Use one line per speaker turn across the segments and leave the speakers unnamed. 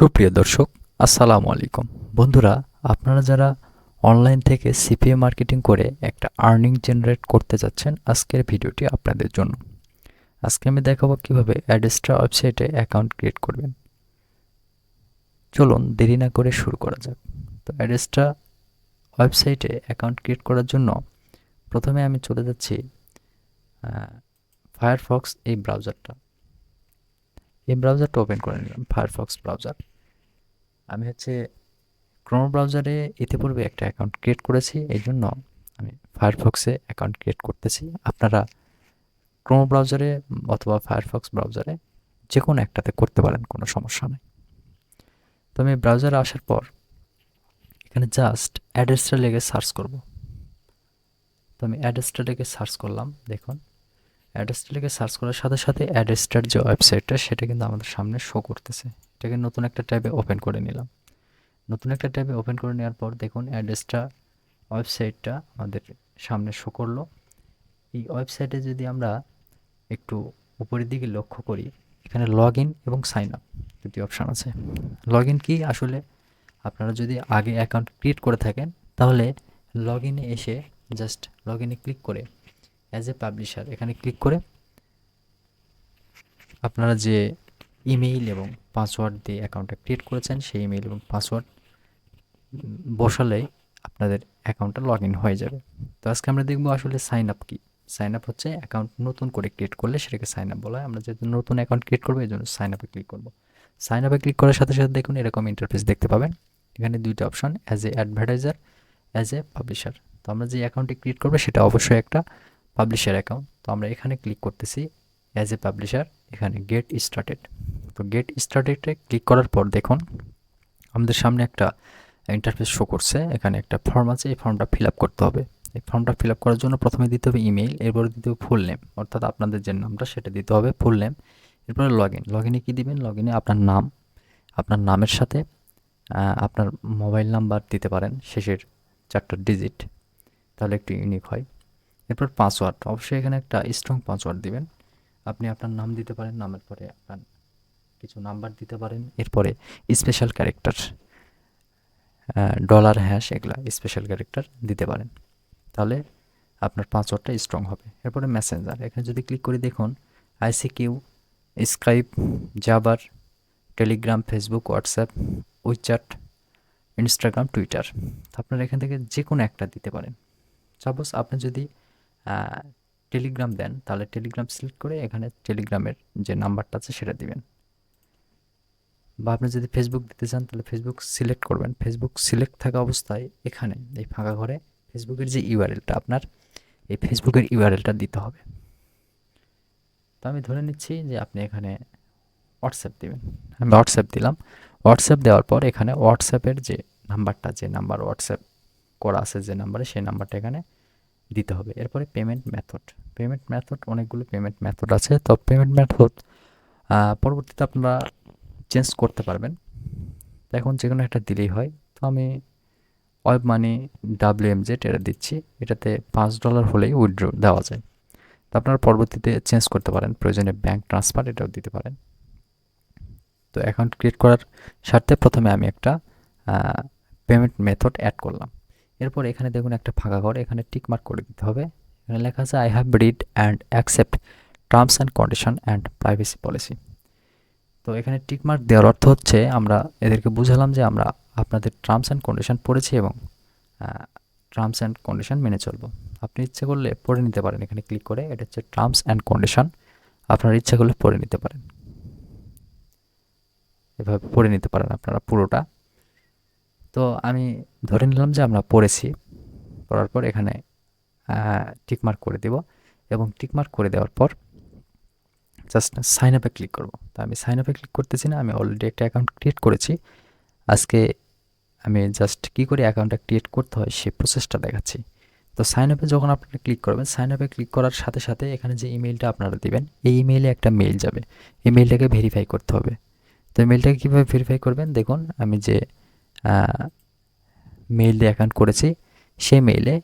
সুপ্রিয় দর্শক, আসসালামু আলাইকুম। বন্ধুরা, আপনারা যারা অনলাইন থেকে সিপিএ মার্কেটিং করে একটা আর্নিং জেনারেট করতে যাচ্ছেন, আজকের ভিডিওটি আপনাদের জন্য। আজকে আমি দেখাবো কীভাবে অ্যাডেস্ট্রা ওয়েবসাইটে অ্যাকাউন্ট ক্রিয়েট করবেন। চলুন দেরি না করে শুরু করা যাক। তো অ্যাডেস্ট্রা ওয়েবসাইটে অ্যাকাউন্ট ক্রিয়েট করার জন্য প্রথমে আমি চলে যাচ্ছি ফায়ারফক্স এই ব্রাউজারটা এই ব্রাউজারটা ওপেন করে নিলাম ফায়ারফক্স ব্রাউজার আমি হচ্ছে ক্রোম ব্রাউজারে ইতিপূর্বে একটা অ্যাকাউন্ট ক্রিয়েট করেছি, এই জন্য আমি ফায়ারফক্সে অ্যাকাউন্ট ক্রিয়েট করতেছি। আপনারা ক্রোম ব্রাউজারে অথবা ফায়ারফক্স ব্রাউজারে যে কোনো একটাতে করতে পারেন, কোনো সমস্যা নেই। তো আমি ব্রাউজারে আসার পর এখানে জাস্ট অ্যাড্রেসটা লেগে সার্চ করব। তো আমি অ্যাড্রেসটা লেগে সার্চ করলাম, দেখুন। অ্যাড্রেসটা লেগে সার্চ করার সাথে সাথে অ্যাড্রেসটার যে ওয়েবসাইটটা সেটা কিন্তু আমাদের সামনে শো করতেছে। এটাকে নতুন একটা ট্যাবে ওপেন করে নিলাম। নতুন একটা ট্যাবে ওপেন করে নেওয়ার পর দেখুন অ্যাড্রেসটা, ওয়েবসাইটটা আমাদের সামনে শো করল। এই ওয়েবসাইটে যদি আমরা একটু উপরের দিকে লক্ষ্য করি, এখানে লগ ইন এবং সাইন আপ দুটি অপশান আছে। লগ ইন কি? আসলে আপনারা যদি আগে অ্যাকাউন্ট ক্রিয়েট করে থাকেন, তাহলে লগ ইনে এসে জাস্ট লগ ইনে ক্লিক করে অ্যাজ এ পাবলিশার এখানে ক্লিক করে আপনারা যে ইমেইল এবং পাসওয়ার্ড দিয়ে অ্যাকাউন্টটা ক্রিয়েট করেছেন। সেই ইমেইল এবং পাসওয়ার্ড বসালে আপনাদের অ্যাকাউন্টটা লগ ইন হয়ে যাবে। তো আজকে আমরা দেখব আসলে সাইন আপ কী। সাইন আপ হচ্ছে অ্যাকাউন্ট নতুন করে ক্রিয়েট করলে সেটাকে সাইন আপ বলা হয়। আমরা যেহেতু নতুন অ্যাকাউন্ট ক্রিয়েট করব এই জন্য সাইন আপে ক্লিক করব। সাইন আপে ক্লিক করার সাথে সাথে দেখুন এরকম ইন্টারফেস দেখতে পাবেন। এখানে দুইটা option as a advertiser as a publisher তো আমরা যে অ্যাকাউন্টটি ক্রিয়েট করব, সেটা অবশ্যই একটা পাবলিশার অ্যাকাউন্ট তো আমরা এখানে ক্লিক করতেছি। অ্যাজ এ পাবলিশার এখানে গেট স্টার্টেড তো গেট স্টার্টেডে ক্লিক করার পর দেখুন, আমাদের সামনে একটা ইন্টারফেস শো করছে। এখানে একটা ফর্ম আছে, এই ফর্মটা ফিল আপ করতে হবে। এই ফর্মটা ফিল আপ করার জন্য প্রথমে দিতে হবে ইমেল এরপরে দিতে হবে ফুল নেম অর্থাৎ আপনাদের যে নামটা সেটা দিতে হবে ফুল নেম এরপরে লগ ইন লগ ইনে কী দিবেন? লগ ইনে আপনার নাম, আপনার নামের সাথে আপনার মোবাইল নাম্বার দিতে পারেন, শেষের চারটা ডিজিট তাহলে একটু ইউনিক হয়। এরপর পাসওয়ার্ড অবশ্যই এখানে একটা স্ট্রং পাসওয়ার্ড দিবেন। আপনি আপনার নাম দিতে পারেন, নামের পরে আপনার কিছু নাম্বার দিতে পারেন। এরপরে স্পেশাল ক্যারেক্টার ডলার হ্যাশ এগুলা স্পেশাল ক্যারেক্টার দিতে পারেন। তাহলে আপনার পাসওয়ার্ডটা স্ট্রং হবে। এরপরে মেসেঞ্জার এখানে যদি ক্লিক করে দেখুন ICQ Skype Jabber Telegram Facebook WhatsApp WeChat Instagram Twitter আপনারা এখান থেকে যে কোনো একটা দিতে পারেন। সাপোজ আপনি যদি টেলিগ্রাম দেন, তাহলে টেলিগ্রাম সিলেক্ট করে এখানে টেলিগ্রামের যে নাম্বারটা আছে সেটা দিবেন। বা আপনি যদি ফেসবুক দিতে চান, তাহলে ফেসবুক সিলেক্ট করবেন। ফেসবুক সিলেক্ট থাকা অবস্থায় এখানে, এই ফাঁকা ঘরে ফেসবুকের যে ইউআরএলটা আপনার, এই ফেসবুকের ইউআরএলটা দিতে হবে। তো আমি ধরে নিচ্ছি যে আপনি এখানে হোয়াটসঅ্যাপ দিবেন। আমি হোয়াটসঅ্যাপ দিলাম। হোয়াটসঅ্যাপ দেওয়ার পর এখানে হোয়াটসঅ্যাপের যে নাম্বারটা, যে নাম্বার হোয়াটসঅ্যাপ করা আছে যে নাম্বারে, সেই নাম্বারটা এখানে দিতে হবে। এরপরে পেমেন্ট মেথড পেমেন্ট মেথড অনেকগুলো পেমেন্ট মেথড আছে। তো পেমেন্ট মেথড পরবর্তীতে আপনারা চেঞ্জ করতে পারবেন। এখন যে কোনো একটা দিলেই হয়। তো আমি web money W M Z এটা দিচ্ছি। এটাতে পাঁচ ডলার হলেই উইথড্র দেওয়া যায়। তো আপনারা পরবর্তীতে চেঞ্জ করতে পারেন। প্রয়োজনে ব্যাঙ্ক ট্রান্সফার এটাও দিতে পারেন। তো অ্যাকাউন্ট ক্রিয়েট করার স্বার্থে প্রথমে আমি একটা পেমেন্ট মেথড অ্যাড করলাম। এরপর এখানে দেখুন একটা ফাঁকা ঘর, এখানে টিক মার্ক করে দিতে হবে। এখানে লেখা আছে I have read and accept terms and condition and privacy policy তো এখানে টিক মার্ক দেওয়ার অর্থ হচ্ছে আমরা এদেরকে বুঝালাম যে আমরা আপনাদের টার্মস অ্যান্ড কন্ডিশন পড়েছি এবং টার্মস অ্যান্ড কন্ডিশন মেনে চলবো। আপনি ইচ্ছে করলে পড়ে নিতে পারেন। এখানে ক্লিক করে এটা হচ্ছে টার্মস অ্যান্ড কন্ডিশন আপনার ইচ্ছা করলে পড়ে নিতে পারেন। এভাবে পড়ে নিতে পারেন আপনারা পুরোটা। তো আমি ধরে নিলাম যে আমরা পড়েছি। পড়ার পর এখানে টিকমার্ক করে দেব এবং টিকমার্ক করে দেওয়ার পর জাস্ট সাইন আপে ক্লিক করব। তো আমি সাইন আপে ক্লিক করতেছি না, আমি অলরেডি একটা অ্যাকাউন্ট ক্রিয়েট করেছি। আজকে আমি জাস্ট কী করে অ্যাকাউন্টটা ক্রিয়েট করতে হয় সেই প্রসেসটা দেখাচ্ছি। তো সাইন আপে যখন আপনারা ক্লিক করবেন সাইন আপে ক্লিক করার সাথে সাথে এখানে যে ইমেলটা আপনারা দেবেন, এই ইমেইলে একটা মেইল যাবে। এই মেইলটাকে ভেরিফাই করতে হবে। তো এই মেইলটাকে কীভাবে ভেরিফাই করবেন? দেখুন, আমি যে মেইল দিয়ে অ্যাকাউন্ট করেছি। সেই মেইলে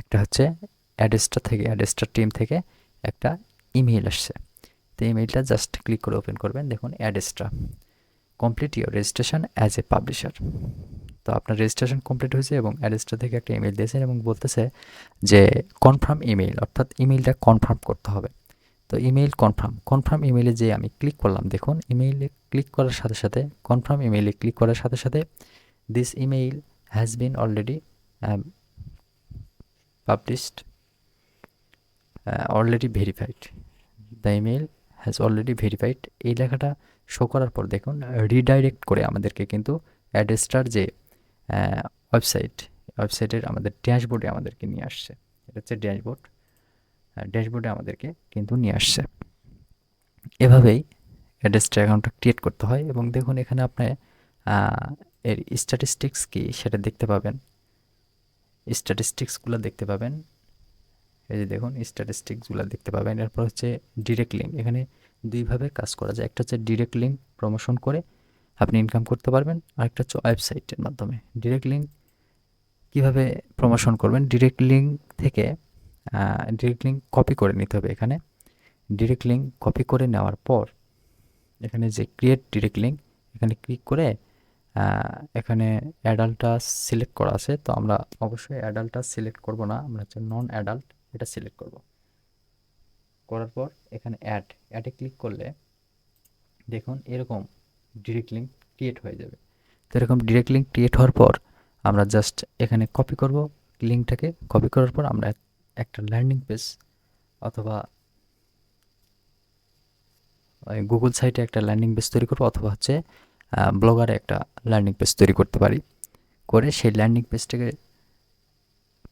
একটা হচ্ছে অ্যাড্রেসটা থেকে অ্যাড্রেসটার টিম থেকে একটা ইমেইল আসছে। তো ইমেইলটা জাস্ট ক্লিক করে ওপেন করবেন। দেখুন অ্যাড্রেসটা complete your registration as a publisher তো আপনার রেজিস্ট্রেশন কমপ্লিট হয়েছে এবং অ্যাড্রেসটা থেকে একটা ইমেল দিয়েছেন এবং বলতেছে যে কনফার্ম ইমেল অর্থাৎ ইমেলটা কনফার্ম করতে হবে। তো ইমেইল কনফার্ম কনফার্ম ইমেইলে যে আমি ক্লিক করলাম, দেখুন ইমেইলে ক্লিক করার সাথে সাথে কনফার্ম ইমেইলে ক্লিক করার সাথে সাথে this email has been already published already verified the email has already verified এই লেখাটা শো করার পর দেখুন রিডাইরেক্ট করে আমাদেরকে কিন্তু অ্যাড্রেসটার যে ওয়েবসাইট ওয়েবসাইটের আমাদের ড্যাশবোর্ডে আমাদেরকে নিয়ে আসছে। এটা হচ্ছে ড্যাশবোর্ড ড্যাশবোর্ডে আমাদেরকে কিন্তু নিয়ে আসছে। এভাবেই অ্যাড্রেসটা অ্যাকাউন্টটা ক্রিয়েট করতে হয় এবং দেখুন এখানে আপনি এর স্ট্যাটিস্টিক্স কি সেটা দেখতে পাবেন। স্ট্যাটিস্টিক্সগুলো দেখতে পাবেন। এই যে দেখুন স্ট্যাটিস্টিক্সগুলো দেখতে পাবেন। এরপর হচ্ছে ডিরেক্ট লিঙ্ক এখানে দুইভাবে কাজ করা যায়। একটা হচ্ছে ডিরেক্ট লিঙ্ক প্রমোশন করে আপনি ইনকাম করতে পারবেন। আরেকটা হচ্ছে ওয়েবসাইটের মাধ্যমে। ডিরেক্ট লিঙ্ক কীভাবে প্রমোশন করবেন? ডিরেক্ট লিঙ্ক থেকে ডিরেক্ট লিঙ্ক কপি করে নিতে হবে এখানে। ডিরেক্ট লিঙ্ক কপি করে নেওয়ার পর এখানে যে ক্রিয়েট ডিরেক্ট লিঙ্ক এখানে ক্লিক করে এখানে অ্যাডাল্টটা সিলেক্ট করা আছে। তো আমরা অবশ্যই অ্যাডাল্টটা সিলেক্ট করব না, আমরা হচ্ছে নন অ্যাডাল্ট এটা সিলেক্ট করব। করার পর এখানে অ্যাড অ্যাডে ক্লিক করলে দেখুন এরকম ডিরেক্ট লিঙ্ক ক্রিয়েট হয়ে যাবে। তো এরকম ডিরেক্ট লিঙ্ক ক্রিয়েট হওয়ার পর আমরা জাস্ট এখানে কপি করব লিঙ্কটাকে কপি করার পর আমরা একটা ল্যান্ডিং পেজ অথবা গুগল সাইটে একটা ল্যান্ডিং পেজ তৈরি করব অথবা হচ্ছে ব্লগারে একটা ল্যান্ডিং পেজ তৈরি করতে পারি। করে সেই ল্যান্ডিং পেজটাকে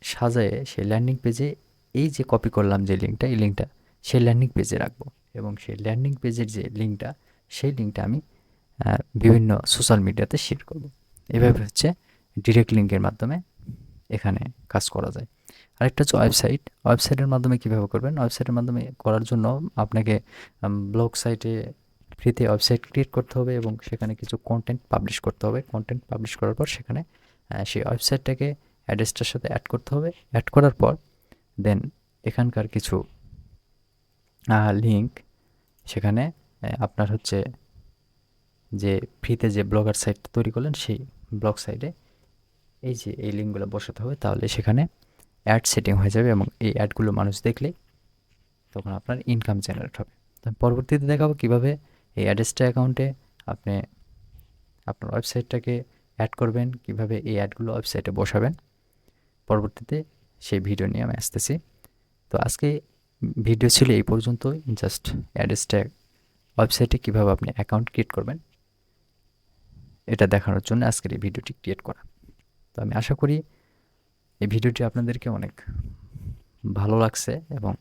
সাজায়ে সেই ল্যান্ডিং পেজে এই যে কপি করলাম যে লিঙ্কটা এই লিঙ্কটা সেই ল্যান্ডিং পেজে রাখব। এবং সেই ল্যান্ডিং পেজের যে লিঙ্কটা সেই লিঙ্কটা আমি বিভিন্ন সোশ্যাল মিডিয়াতে শেয়ার করব। এভাবে হচ্ছে ডিরেক্ট লিঙ্কের মাধ্যমে এখানে কাজ করা যায়। আরেকটা হচ্ছে ওয়েবসাইট ওয়েবসাইটের মাধ্যমে কীভাবে করবেন? ওয়েবসাইটের মাধ্যমে করার জন্য আপনাকে ব্লগ সাইটে ফ্রিতে ওয়েবসাইট ক্রিয়েট করতে হবে এবং সেখানে কিছু কন্টেন্ট পাবলিশ করতে হবে। কন্টেন্ট পাবলিশ করার পর সেখানে সেই ওয়েবসাইটটাকে অ্যাড্রেসটার সাথে অ্যাড করতে হবে। অ্যাড করার পর দেন এখানকার কিছু লিঙ্ক সেখানে আপনার হচ্ছে যে ফ্রিতে যে ব্লগার সাইট তৈরি করলেন সেই ব্লগ সাইটে এই যে এই লিঙ্কগুলো বসাতে হবে, তাহলে সেখানে অ্যাড সেটিং হয়ে যাবে এবং এই অ্যাডগুলো মানুষ দেখলেই তখন আপনার ইনকাম জেনারেট হবে। পরবর্তীতে দেখাবো কীভাবে এই অ্যাড্রেসটা অ্যাকাউন্টে আপনি আপনার ওয়েবসাইটটাকে অ্যাড করবেন, কীভাবে এই অ্যাডগুলো ওয়েবসাইটে বসাবেন। পরবর্তীতে সেই ভিডিও নিয়ে আমি আসতেছি। তো আজকে ভিডিও ছিল এই পর্যন্তই। জাস্ট অ্যাড্রেসটা ওয়েবসাইটে কীভাবে আপনি অ্যাকাউন্ট ক্রিয়েট করবেন, এটা দেখানোর জন্য আজকের এই ভিডিওটি ক্রিয়েট করা। তো আমি আশা করি এই ভিডিওটি আপনাদেরকে অনেক ভালো লাগছে এবং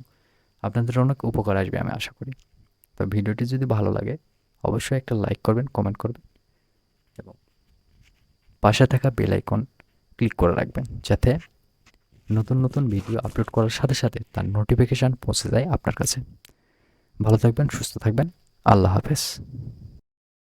আপনাদের অনেক উপকার আসবে আমি আশা করি। তো ভিডিওটি যদি ভালো লাগে, অবশ্যই একটা লাইক করবেন, কমেন্ট করবেন এবং পাশে থাকা বেল আইকন ক্লিক করে রাখবেন যাতে নতুন নতুন ভিডিও আপলোড করার সাথে সাথে তার নোটিফিকেশান পৌঁছে যায় আপনার কাছে। ভালো থাকবেন, সুস্থ থাকবেন। আল্লাহ হাফেজ।